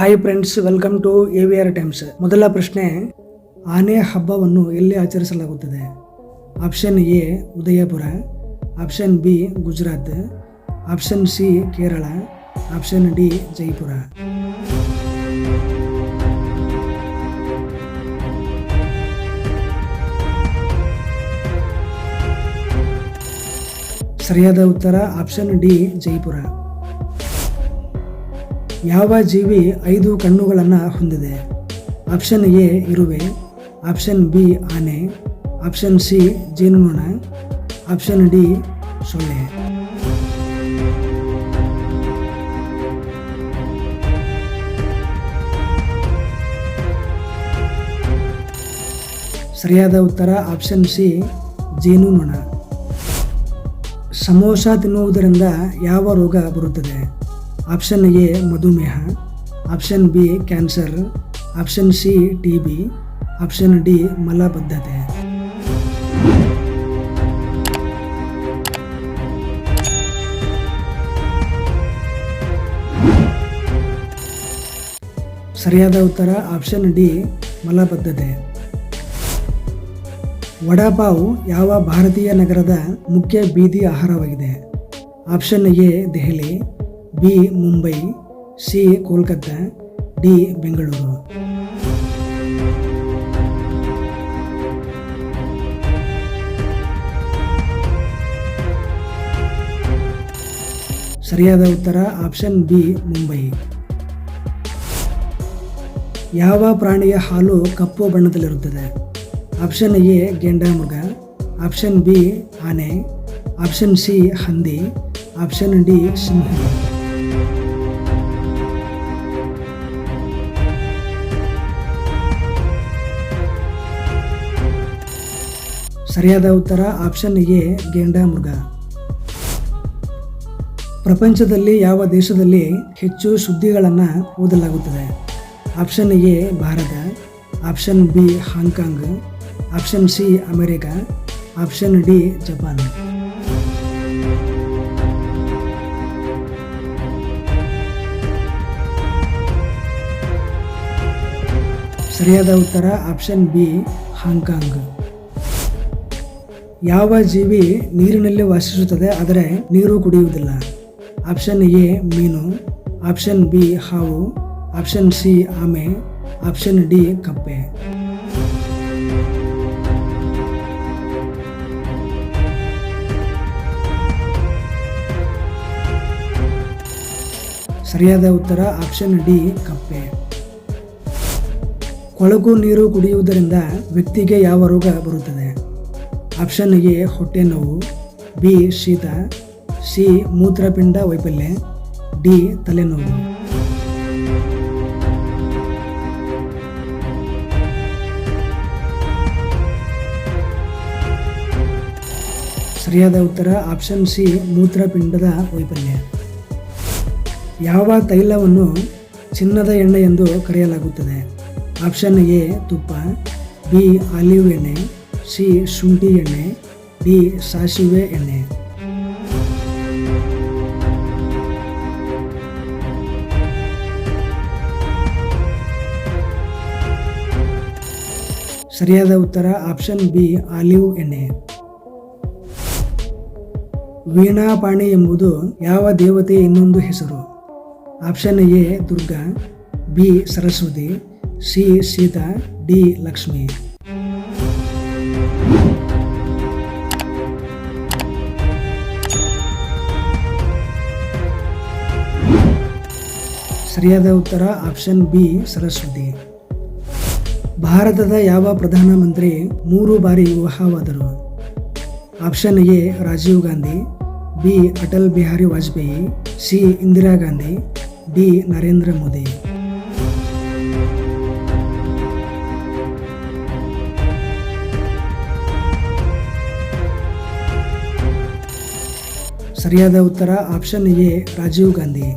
Hi friends welcome to A V R Times ಮೊದಲ ಪ್ರಶ್ನೆ, ಆನೆ ಹಬ್ಬವನ್ನು ಎಲ್ಲಿ ಆಚರಿಸಲಾಗುತ್ತದೆ? Option A Udaipur. Option B Gujarat. Option C Kerala. Option D Jaipur. ಸರಿಯಾದ ಉತ್ತರ ಆಪ್ಷನ್ ಡಿ ಜೈಪುರ. ಯಾವ ಜೀವಿ ಐದು ಕಣ್ಣುಗಳನ್ನು ಹೊಂದಿದೆ? ಆಪ್ಷನ್ ಎ, ಇರುವೆ. ಆಪ್ಷನ್ ಬಿ, ಆನೆ. ಆಪ್ಷನ್ ಸಿ, ಜೇನುನೊಣ. ಆಪ್ಷನ್ ಡಿ, ಸೊಳ್ಳೆ. ಸರಿಯಾದ ಉತ್ತರ, ಆಪ್ಷನ್ ಸಿ, ಜೇನುನೊಣ. ಸಮೋಸ ತಿನ್ನುವುದರಿಂದ ಯಾವ ರೋಗ ಬರುತ್ತದೆ? ಆಪ್ಷನ್ ಎ ಮಧುಮೇಹ, option B cancer, option C T B, option D ಮಲಬದ್ಧತೆ. ಸರಿಯಾದ ಉತ್ತರ ಆಪ್ಷನ್ ಡಿ ಮಲಬದ್ಧತೆ. ವಡಾಪಾವ್ ಯಾವ ಭಾರತೀಯ ನಗರದ ಮುಖ್ಯ ಬೀದಿ ಆಹಾರವಾಗಿದೆ? Option A Delhi B Mumbai, C Kolkata, D Bengaluru. ಸರಿಯಾದ ಉತ್ತರ ಆಪ್ಷನ್ ಬಿ, ಮುಂಬೈ. ಯಾವ ಪ್ರಾಣಿಯ ಹಾಲು ಕಪ್ಪು ಬಣ್ಣದಲ್ಲಿರುತ್ತದೆ? ಆಪ್ಷನ್ ಎ ಗೆಂಡಾಮೃಗ ಆಪ್ಷನ್ ಬಿ, ಆನೆ. ಆಪ್ಷನ್ ಸಿ, ಹಂದಿ. ಆಪ್ಷನ್ ಡಿ, ಸಿಂಹ. ಸರಿಯಾದ ಉತ್ತರ ಆಪ್ಷನ್ ಎ ಗೇಂಡಾಮೃಗ ಪ್ರಪಂಚದಲ್ಲಿ ಯಾವ ದೇಶದಲ್ಲಿ ಹೆಚ್ಚು ಸುದ್ದಿಗಳನ್ನು ಓದಲಾಗುತ್ತದೆ? Option A, Bharat. Option B, Hong Kong. Option C, America. Option D, Japan. ಸರಿಯಾದ ಉತ್ತರ ಆಪ್ಷನ್ ಬಿ, ಹಾಂಗ್ಕಾಂಗ್. ಯಾವ ಜೀವಿ ನೀರಿನಲ್ಲಿ ವಾಸಿಸುತ್ತದೆ, ಆದರೆ ನೀರು ಕುಡಿಯುವುದಿಲ್ಲ. ಆಪ್ಷನ್ ಎ, ಮೀನು. ಆಪ್ಷನ್ ಬಿ, ಹಾವು. ಆಪ್ಷನ್ ಸಿ, ಆಮೆ. ಆಪ್ಷನ್ ಡಿ, ಕಪ್ಪೆ. ಸರಿಯಾದ ಉತ್ತರ, ಆಪ್ಷನ್ ಡಿ, ಕಪ್ಪೆ. ಕೊಳಕು ನೀರು ಕುಡಿಯುವುದರಿಂದ ವ್ಯಕ್ತಿಗೆ ಯಾವ ರೋಗ ಬರುತ್ತದೆ? ಆಪ್ಷನ್ ಎ ಹೊಟ್ಟೆ ನೋವು, ಬಿ ಶೀತ, ಸಿ ಮೂತ್ರಪಿಂಡ ವೈಫಲ್ಯ, ಡಿ ತಲೆನೋವು. ಸರಿಯಾದ ಉತ್ತರ ಆಪ್ಷನ್ ಸಿ ಮೂತ್ರಪಿಂಡದ ವೈಫಲ್ಯ. ಯಾವ ತೈಲವನ್ನು ಚಿನ್ನದ ಎಣ್ಣೆ ಎಂದು ಕರೆಯಲಾಗುತ್ತದೆ? ಆಪ್ಷನ್ ಎ ತುಪ್ಪ, ಬಿ ಆಲಿವ್ ಎಣ್ಣೆ ಸಿ ಶುಂಠಿ ಎಣ್ಣೆ, ಡಿ ಸಾಸಿವೆ ಎಣ್ಣೆ. ಸರಿಯಾದ ಉತ್ತರ ಆಪ್ಷನ್ ಬಿ, ಆಲಿವ್ ಎಣ್ಣೆ. ವೀಣಾಪಾಣಿ ಎಂಬುದು ಯಾವ ದೇವತೆಯ ಇನ್ನೊಂದು ಹೆಸರು? Option A, Durga, B, Saraswati, C, Sita, D, Lakshmi. ಸರಿಯಾದ ಉತ್ತರ ಆಪ್ಷನ್ ಬಿ, ಸರಸ್ವತಿ. ಭಾರತದ ಯಾವ ಪ್ರಧಾನಮಂತ್ರಿ ಮೂರು ಬಾರಿ ವಿವಾಹವಾದರು? Option A, Rajiv Gandhi, B, Atal Bihari Vajpayee, C, Indira Gandhi, D, Narendra Modi. ಸರಿಯಾದ ಉತ್ತರ ಆಪ್ಷನ್ ಎ ರಾಜೀವ್ ಗಾಂಧಿ.